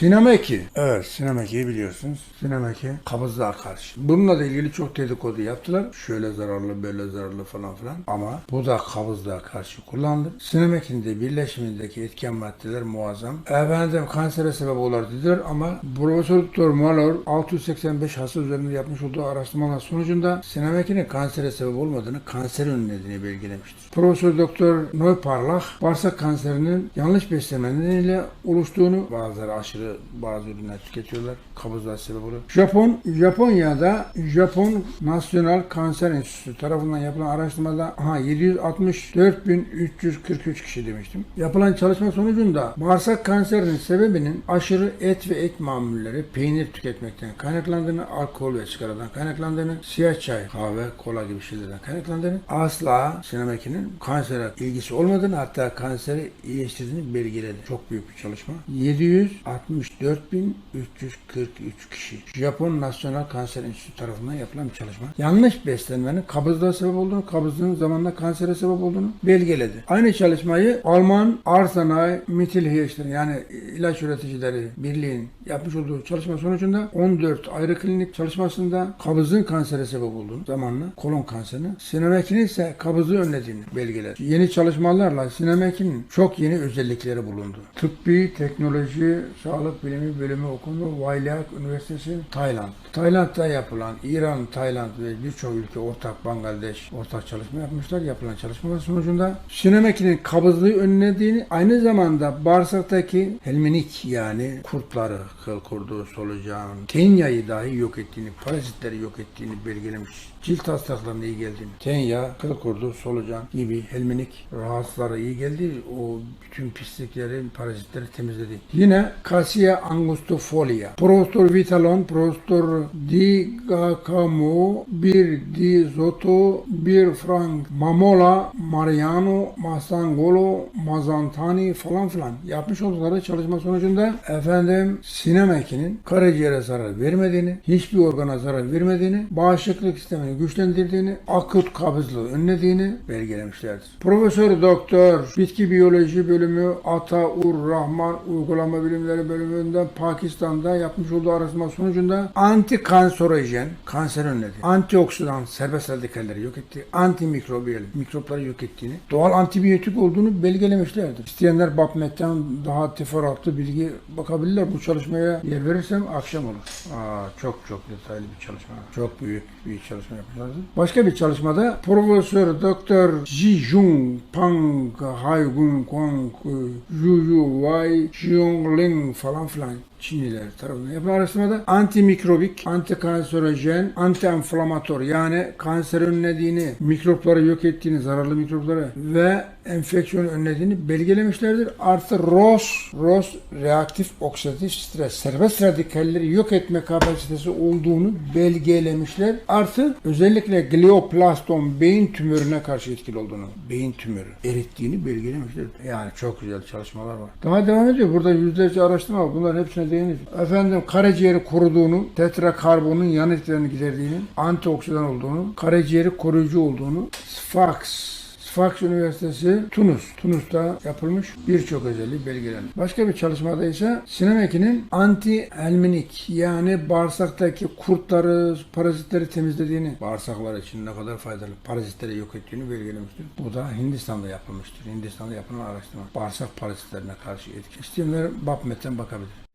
Sinemeki. Evet Sinemeki'yi biliyorsunuz. Sinemeki kabızlığa karşı. Bununla da ilgili çok dedikodu yaptılar. Şöyle zararlı böyle zararlı falan filan. Ama bu da kabızlığa karşı kullanılır. Sinemeki'nin de birleşimindeki etken maddeler muazzam. Efendim kansere sebep olur dediler ama Profesör Doktor Malor 685 hasta üzerinde yapmış olduğu araştırmalar sonucunda Sinemeki'nin kansere sebep olmadığını, kanser önlediğini belgelemiştir. Profesör Doktor Neuparlach bağırsak kanserinin yanlış beslenme nedeniyle oluştuğunu bazıları aşırı bazı ürünler tüketiyorlar. Kabızlığa sebep oluyor. Japon, Japonya'da Japon Nasyonal Kanser Enstitüsü tarafından yapılan araştırmada aha 764.343 kişi demiştim. Yapılan çalışma sonucunda bağırsak kanserinin sebebinin aşırı et ve et mamulleri, peynir tüketmekten kaynaklandığını, alkol ve sigaradan kaynaklandığını, siyah çay, kahve, kola gibi şeylerden kaynaklandığını, asla sinemekinin kansere ilgisi olmadığını hatta kanseri iyileştirdiğini belgeledi. Çok büyük bir çalışma. 764.343 kişi. Japon Nasyonal Kanser Enstitüsü tarafından yapılan bir çalışma. Yanlış beslenmenin kabızlığa sebep olduğunu, kabızlığın zamanla kansere sebep olduğunu belgeledi. Aynı çalışmayı Alman Arsenal Mittelhirsch'ten yani ilaç üreticileri birliğin yapmış olduğu çalışma sonucunda 14 ayrı klinik çalışmasında kabızın kansere sebep olduğunu zamanla kolon kanserinin sinemekinin ise kabızı önlediğini belgeledi. Yeni çalışmalarla sinemekinin çok yeni özellikleri bulundu. Tıbbi, teknoloji, sağlık bilimi bölümü okumu Wailac Üniversitesi Tayland. Tayland'da yapılan, İran, Tayland ve birçok ülke ortak Bangladeş ortak çalışma yapmışlar. Yapılan çalışmalar sonucunda sinemekinin kabızlığı önlediğini aynı zamanda bağırsaktaki helminik yani kurtları, kıl kurdu, solucan, tenyayı dahi yok ettiğini, parazitleri yok ettiğini belgelemiş. Cilt hastalıklarına iyi geldiğini, tenya, kıl kurdu, solucan gibi helminik rahatsızlara iyi geldi. O bütün pislikleri, parazitleri temizledi. Yine Cassia angustifolia, Prostor vitalon, Prostor digacamo, bir dizoto, bir frank, mamola, mariano, masangolo, mazantani falan filan yapmış oldukları çalışma sonucunda efendim sinemekinin karaciğere zarar vermediğini, hiçbir organa zarar vermediğini, bağışıklık sistemini güçlendirdiğini, akut kabızlığı önlediğini belgelemişlerdir. Profesör Doktor Bitki Biyoloji Bölümü Ataur Rahman Uygulama Bilimleri Bölümünden Pakistan'da yapmış olduğu araştırma sonucunda antikanserojen kanser önledi. Antioksidan serbest radikalleri yok etti. Antimikrobiyal mikropları yok ettiğini, doğal antibiyotik olduğunu belgelemişlerdir. İsteyenler PubMed'den daha teferruatlı bilgi bakabilirler. Bu çalışmaya yer verirsem akşam olur. Aa, çok çok detaylı bir çalışma. Çok büyük bir çalışma yapmışlardı. Başka bir çalışmada Profesör Doktor Ji Jung Pang Haigun Kwang Yu Yu Wai Xiong Ling falan filan Çinliler tarafından yapılan araştırmada antimikrobik, antikanserojen, antiinflamator yani kanser önlediğini, mikropları yok ettiğini, zararlı mikropları ve enfeksiyon önlediğini belgelemişlerdir. Artı ROS, ROS reaktif oksidatif stres, serbest radikalleri yok etme kapasitesi olduğunu belgelemişler. Artı özellikle glioblastom beyin tümörüne karşı etkili olduğunu, beyin tümörü erittiğini belgelemişler. Yani çok güzel çalışmalar var. Daha devam ediyor. Burada yüzlerce araştırma var. Bunların hepsine değinir. Efendim karaciğeri koruduğunu, tetrakarbonun yan etkilerini giderdiğini, antioksidan olduğunu, karaciğeri koruyucu olduğunu, Sfax Sfax Üniversitesi Tunus. Tunus'ta yapılmış birçok özelliği belgelenmiş. Başka bir çalışmada ise sinemekinin anti-elminik yani bağırsaktaki kurtları, parazitleri temizlediğini, bağırsaklar için ne kadar faydalı, parazitleri yok ettiğini belgelemiştir. Bu da Hindistan'da yapılmıştır. Hindistan'da yapılan araştırma. Bağırsak parazitlerine karşı etki. İsteyenler PubMed'den bakabilir.